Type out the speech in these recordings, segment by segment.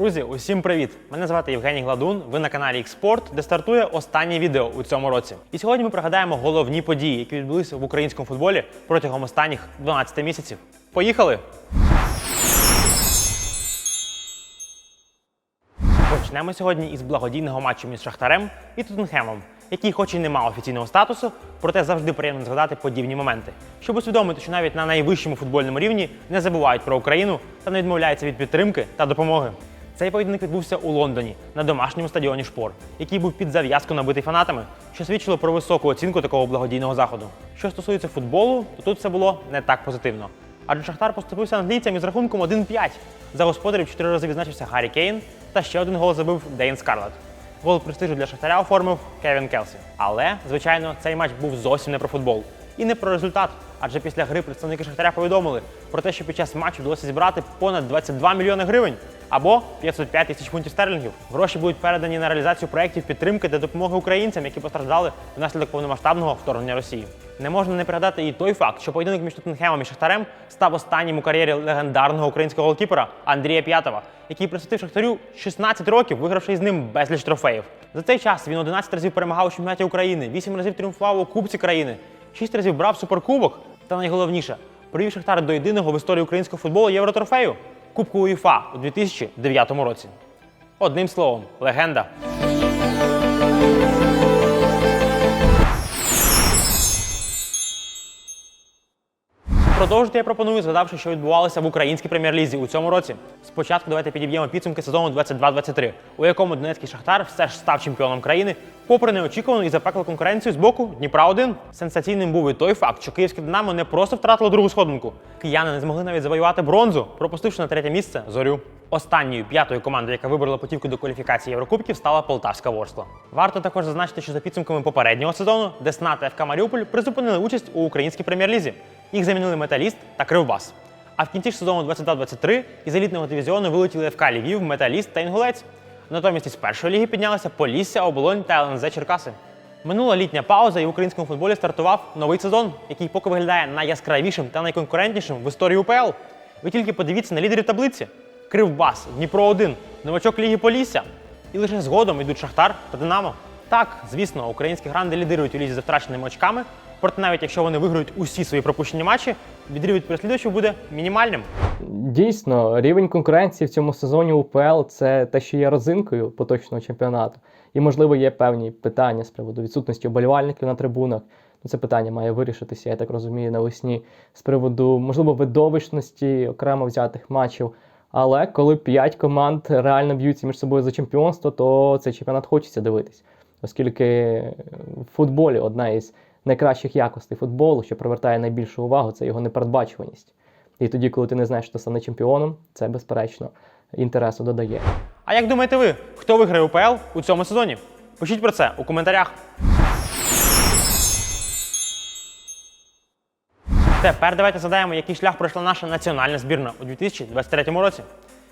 Друзі, усім привіт! Мене звати Євгеній Гладун. Ви на каналі Xport, де стартує останнє відео у цьому році. І сьогодні ми пригадаємо головні події, які відбулися в українському футболі протягом останніх 12 місяців. Поїхали! Почнемо сьогодні із благодійного матчу між Шахтарем і Тоттенхемом, який, хоч і не мав офіційного статусу, проте завжди приємно згадати подібні моменти, щоб усвідомити, що навіть на найвищому футбольному рівні не забувають про Україну та не відмовляються від підтримки та допомоги. Цей поєдинок відбувся у Лондоні на домашньому стадіоні Шпор, який був під зав'язку набитий фанатами, що свідчило про високу оцінку такого благодійного заходу. Що стосується футболу, то тут все було не так позитивно. Адже Шахтар поступився англійцям із рахунком 1-5. За господарів чотири рази відзначився Гаррі Кейн, та ще один гол забив Дейн Скарлетт. Гол престижу для Шахтаря оформив Кевін Келсі. Але, звичайно, цей матч був зовсім не про футбол. І не про результат. Адже після гри представники Шахтаря повідомили про те, що під час матчу вдалося зібрати понад 22 мільйони гривень або 505 тисяч фунтів стерлінгів. Гроші будуть передані на реалізацію проєктів підтримки та допомоги українцям, які постраждали внаслідок повномасштабного вторгнення Росії. Не можна не пригадати і той факт, що поєдинок між Тоттенхемом і Шахтарем став останнім у кар'єрі легендарного українського голкіпера Андрія П'ятова, який присвятив Шахтарю 16 років, вигравши із ним безліч трофеїв. За цей час він 11 разів перемагав у чемпіонаті України, 8 разів тріумфував у Кубці країни, 6 разів брав суперкубок. Та найголовніше привів Шахтар до єдиного в історії українського футболу євротрофею Кубку УЄФА у 2009 році. Одним словом, легенда. Продовжити я пропоную, згадавши, що відбувалося в українській прем'єр-лізі у цьому році. Спочатку давайте підіб'ємо підсумки сезону 22-23, у якому Донецький Шахтар все ж став чемпіоном країни, попри неочікувану і запеклу конкуренцію з боку Дніпра 1 Сенсаційним був і той факт, що київське Динамо не просто втратило другу сходинку. Кияни не змогли навіть завоювати бронзу, пропустивши на третє місце зорю. Останньою п'ятою командою, яка вибрала путівку до кваліфікації Єврокубків, стала Полтавська Ворскла. Варто також зазначити, що за підсумками попереднього сезону Десна та ФК Маріуполь призупинили участь у українській прем'єр-лізі. Їх замінили металіст та Кривбас. А в кінці сезону 22-23 із елітного дивізіону вилетіли ФК Львів, Металіст та Інгулець. Натомість із першої ліги піднялися Полісся, Оболонь та ЛНЗ Черкаси. Минула літня пауза і в українському футболі стартував новий сезон, який поки виглядає найяскравішим та найконкурентнішим в історії УПЛ. Ви тільки подивіться на лідерів таблиці: Кривбас, Дніпро 1 новачок Ліги Полісся. І лише згодом йдуть Шахтар та Динамо. Так, звісно, українські гранди лідирують у лізі за втраченими очками. Проте навіть якщо вони виграють усі свої пропущені матчі, відрив від переслідувачів буде мінімальним. Дійсно, рівень конкуренції в цьому сезоні УПЛ це те, що є розинкою поточного чемпіонату. І, можливо, є певні питання з приводу відсутності оболівальників на трибунах. Ну, це питання має вирішитися, я так розумію, навесні з приводу, можливо, видовищності окремо взятих матчів. Але коли п'ять команд реально б'ються між собою за чемпіонство, то цей чемпіонат хочеться дивитись, оскільки в футболі одна із найкращих якостей футболу, що привертає найбільшу увагу, це його непередбачуваність. І тоді, коли ти не знаєш, хто стане чемпіоном, це безперечно інтересу додає. А як думаєте ви, хто виграє УПЛ у цьому сезоні? Пишіть про це у коментарях. Тепер давайте згадаємо, який шлях пройшла наша національна збірна у 2023 році.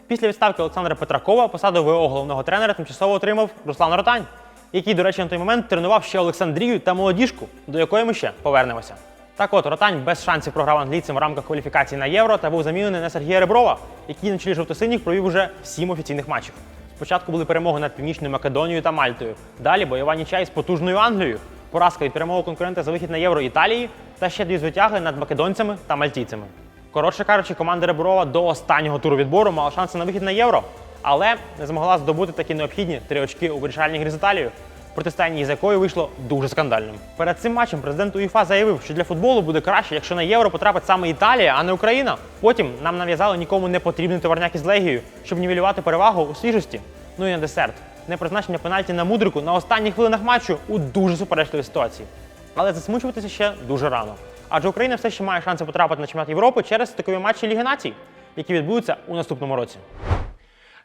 Після відставки Олександра Петракова посаду ВО головного тренера тимчасово отримав Руслан Ротань, який, до речі, на той момент тренував ще Олександрію та молодіжку, до якої ми ще повернемося. Так от, Ротань без шансів програв англійцям в рамках кваліфікації на євро та був замінений на Сергія Реброва, який на чолі жовтосиніх провів уже сім офіційних матчів. Спочатку були перемоги над Північною Македонією та Мальтою. Далі бойова нічия із потужною Англією, поразка від прямого конкурента за вихід на євро Італії та ще дві звитяги над македонцями та мальтійцями. Коротше кажучи, команда Реброва до останнього туру відбору мала шанси на вихід на євро, але не змогла здобути такі необхідні три очки у вирішальній грі з Італією, протистояння з якою вийшло дуже скандальним. Перед цим матчем президент УЄФА заявив, що для футболу буде краще, якщо на євро потрапить саме Італія, а не Україна. Потім нам нав'язали нікому не потрібний товарняк із Легією, щоб нівелювати перевагу у свіжості. Ну і на десерт. Непризначення пенальті на мудрику на останніх хвилинах матчу у дуже суперечливій ситуації. Але засмучуватися ще дуже рано. Адже Україна все ще має шанси потрапити на чемпіонат Європи через такові матчі Ліги Націй, які відбудуться у наступному році.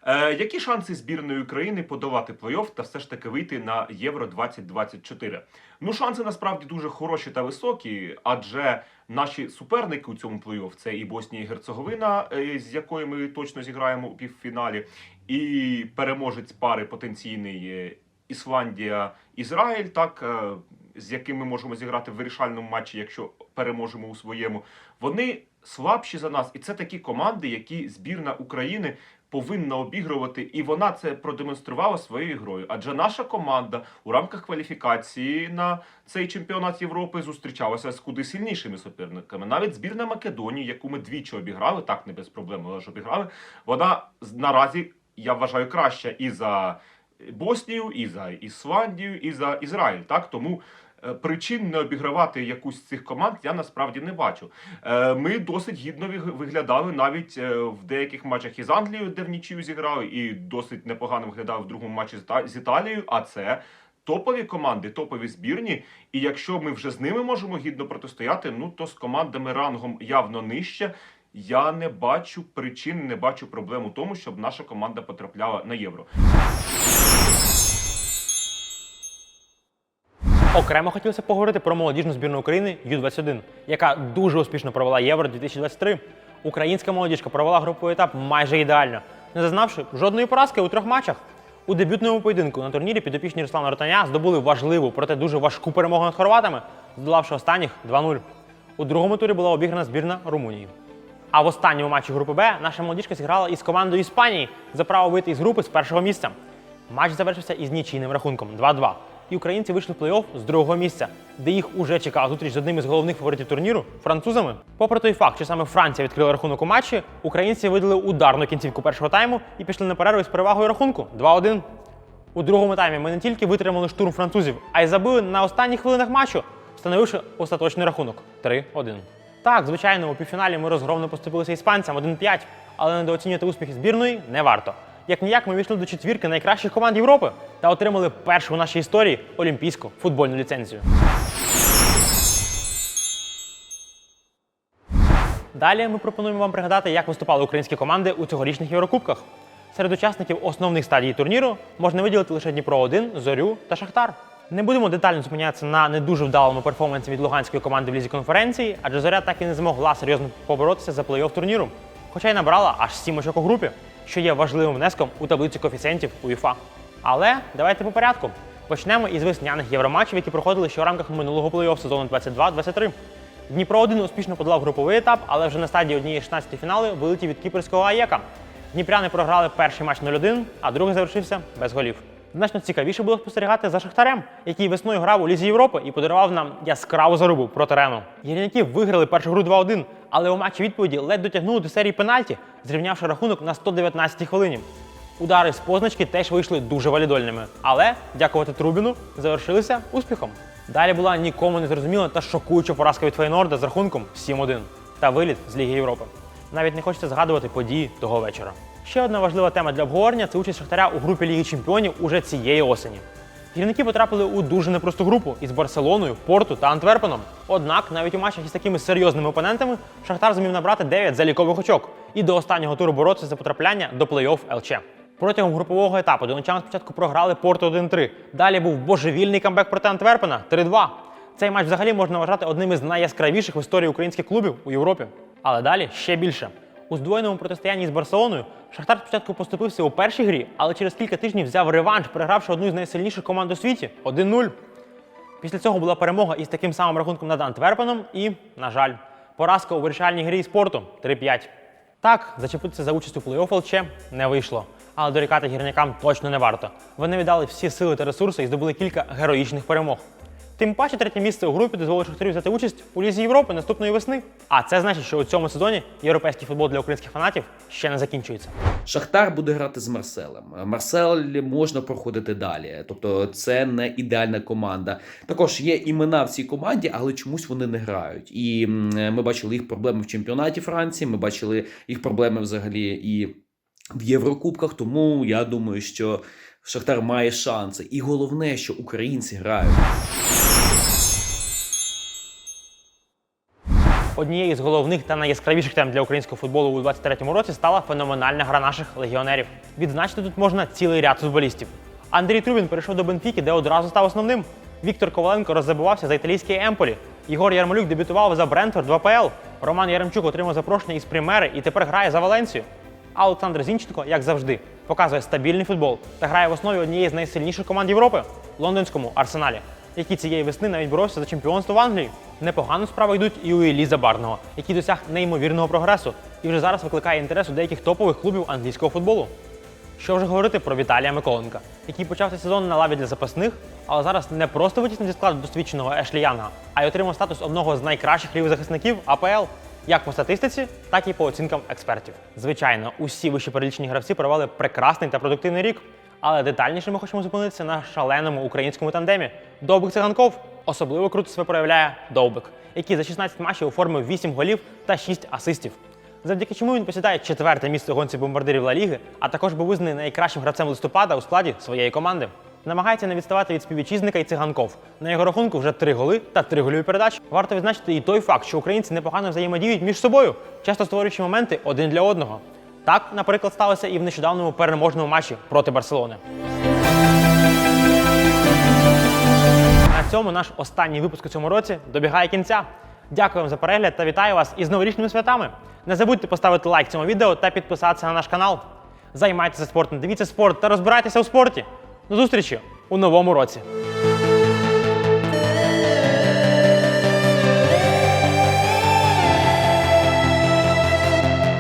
Е, які шанси збірної України подолати плей-офф та все ж таки вийти на Євро 2024? Ну, шанси насправді дуже хороші та високі, адже наші суперники у цьому плей-офф це і Боснія і Герцеговина, е, з якою ми точно зіграємо у півфіналі, і переможець пари потенційний е, Ісландія, Ізраїль, так е, з яким ми можемо зіграти в вирішальному матчі, якщо переможемо у своєму. Вони слабші за нас, і це такі команди, які збірна України повинна обігрувати, і вона це продемонструвала своєю грою. Адже наша команда у рамках кваліфікації на цей чемпіонат Європи зустрічалася з куди сильнішими суперниками. Навіть збірна Македонії, яку ми двічі обіграли, так не без проблем, але ж обіграли. Вона наразі я вважаю краща і за Боснію, і за Ісландію, і за Ізраїль. Так тому. Е, Причин не обігравати якусь з цих команд я насправді не бачу. Е, Ми досить гідно виглядали навіть е, в деяких матчах із Англією, де в нічию зіграли, і досить непогано виглядали в другому матчі з Італією. А це топові команди, топові збірні. І якщо ми вже з ними можемо гідно протистояти, ну то з командами рангом явно нижче. Я не бачу причин, не бачу проблем у тому, щоб наша команда потрапляла на євро. Окремо хотілося поговорити про молодіжну збірну України Ю-21, яка дуже успішно провела Євро 2023. Українська молодіжка провела груповий етап майже ідеально, не зазнавши жодної поразки у трьох матчах. У дебютному поєдинку на турнірі підопічні Руслана Ротаня здобули важливу, проте дуже важку перемогу над хорватами, здолавши останніх 2-0. У другому турі була обіграна збірна Румунії. А в останньому матчі групи Б наша молодіжка зіграла із командою Іспанії за право вийти із групи з першого місця. Матч завершився із нічийним рахунком 2-2. І українці вийшли в плей-офф з другого місця, де їх уже чекала зустріч з одним із головних фаворитів турніру французами. Попри той факт, що саме Франція відкрила рахунок у матчі, українці видали ударну кінцівку першого тайму і пішли на перерву із перевагою рахунку 2-1. У другому таймі ми не тільки витримали штурм французів, а й забили на останніх хвилинах матчу, встановивши остаточний рахунок 3-1. Так, звичайно, у півфіналі ми розгромно поступилися іспанцям 1-5, але недооцінювати успіхи збірної не варто. Як ніяк ми війшли до четвірки найкращих команд Європи та отримали першу в нашій історії олімпійську футбольну ліцензію. Далі ми пропонуємо вам пригадати, як виступали українські команди у цьогорічних Єврокубках. Серед учасників основних стадій турніру можна виділити лише Дніпро 1 Зорю та Шахтар. Не будемо детально зупинятися на не дуже вдалому перформансі від луганської команди в лізі конференції, адже зоря так і не змогла серйозно поборотися за плей-офф турніру, хоча й набрала аж 7 очок у групі, що є важливим внеском у таблицю коефіцієнтів УЄФА. Але давайте по порядку. Почнемо із весняних євроматчів, які проходили ще у рамках минулого плей-офф сезону 22-23. Дніпро 1 успішно подолав груповий етап, але вже на стадії однієї 16 фіналу вилетів від кіпрського АЄКа. Дніпряни програли перший матч 0-1, а другий завершився без голів. Значно цікавіше було спостерігати за Шахтарем, який весною грав у Лізі Європи і подарував нам яскраву зарубу проти Рену. Гірняки виграли першу гру 2-1, але у матчі відповіді ледь дотягнули до серії пенальті, зрівнявши рахунок на 119-й хвилині. Удари з позначки теж вийшли дуже валідольними, але, дякувати Трубіну, завершилися успіхом. Далі була нікому не зрозуміла та шокуюча поразка від Фейнорда з рахунком 7-1 та виліт з Ліги Європи. Навіть не хочеться згадувати події того вечора. Ще одна важлива тема для обговорення це участь Шахтаря у групі Ліги Чемпіонів уже цієї осені. Гірники потрапили у дуже непросту групу із Барселоною, Порту та Антверпеном. Однак, навіть у матчах із такими серйозними опонентами Шахтар зумів набрати 9 залікових очок і до останнього туру боротися за потрапляння до плей-офф ЛЧ. Протягом групового етапу донечани спочатку програли Порту 1-3. Далі був божевільний камбек проти Антверпена 3-2. Цей матч взагалі можна вважати одним із найяскравіших в історії українських клубів у Європі. Але далі ще більше. У здвоєному протистоянні з Барселоною Шахтар спочатку поступився у першій грі, але через кілька тижнів взяв реванш, перегравши одну з найсильніших команд у світі 1-0. Після цього була перемога із таким самим рахунком над Антверпеном і, на жаль, поразка у вирішальній грі спорту 3-5. Так, зачепитися за участь у плей-офф ЛЧ не вийшло. Але дорікати гірникам точно не варто. Вони віддали всі сили та ресурси і здобули кілька героїчних перемог. Тим паче третє місце у групі дозволить Шахтарю взяти участь у Лізі Європи наступної весни. А це значить, що у цьому сезоні європейський футбол для українських фанатів ще не закінчується. Шахтар буде грати з Марселем. Марсель можна проходити далі. Тобто це не ідеальна команда. Також є імена в цій команді, але чомусь вони не грають. І ми бачили їх проблеми в чемпіонаті Франції. Ми бачили їх проблеми взагалі і в Єврокубках. Тому я думаю, що Шахтар має шанси. І головне, що українці грають. Однією з головних та найяскравіших тем для українського футболу у 23-му році стала феноменальна гра наших легіонерів. Відзначити тут можна цілий ряд футболістів. Андрій Трубін перейшов до Бенфіки, де одразу став основним. Віктор Коваленко роззабивався за італійський Емполі. Єгор Ярмолюк дебютував за Брентфорд в АПЛ. Роман Яремчук отримав запрошення із Примери і тепер грає за Валенцію. А Олександр Зінченко, як завжди, показує стабільний футбол та грає в основі однієї з найсильніших команд Європи лондонському арсеналі, який цієї весни навіть боровся за чемпіонство в Англії. Непогано справи йдуть і у Еліза Барного, який досяг неймовірного прогресу. і вже зараз викликає інтерес у деяких топових клубів англійського футболу. Що вже говорити про Віталія Миколенка, який почав цей сезон на лаві для запасних, але зараз не просто витіснив зі складу досвідченого Ешлі Янга, а й отримав статус одного з найкращих лівих захисників АПЛ, як по статистиці, так і по оцінкам експертів. Звичайно, усі вище перелічені гравці провели прекрасний та продуктивний рік. Але детальніше ми хочемо зупинитися на шаленому українському тандемі. Довбик циганков особливо круто себе проявляє Довбик, який за 16 матчів оформив 8 голів та 6 асистів завдяки чому він посідає четверте місце гонці бомбардирів Ла Ліги, а також був визнаний найкращим гравцем листопада у складі своєї команди. Намагається не відставати від співвітчизника і циганков. На його рахунку вже три голи та три гольові передачі. Варто відзначити і той факт, що українці непогано взаємодіють між собою, часто створюючи моменти один для одного. Так, наприклад, сталося і в нещодавному переможному матчі проти Барселони. На цьому наш останній випуск у цьому році добігає кінця. Дякую вам за перегляд та вітаю вас із новорічними святами. Не забудьте поставити лайк цьому відео та підписатися на наш канал. Займайтеся спортом, дивіться спорт та розбирайтеся у спорті. Зустрічі у новому році!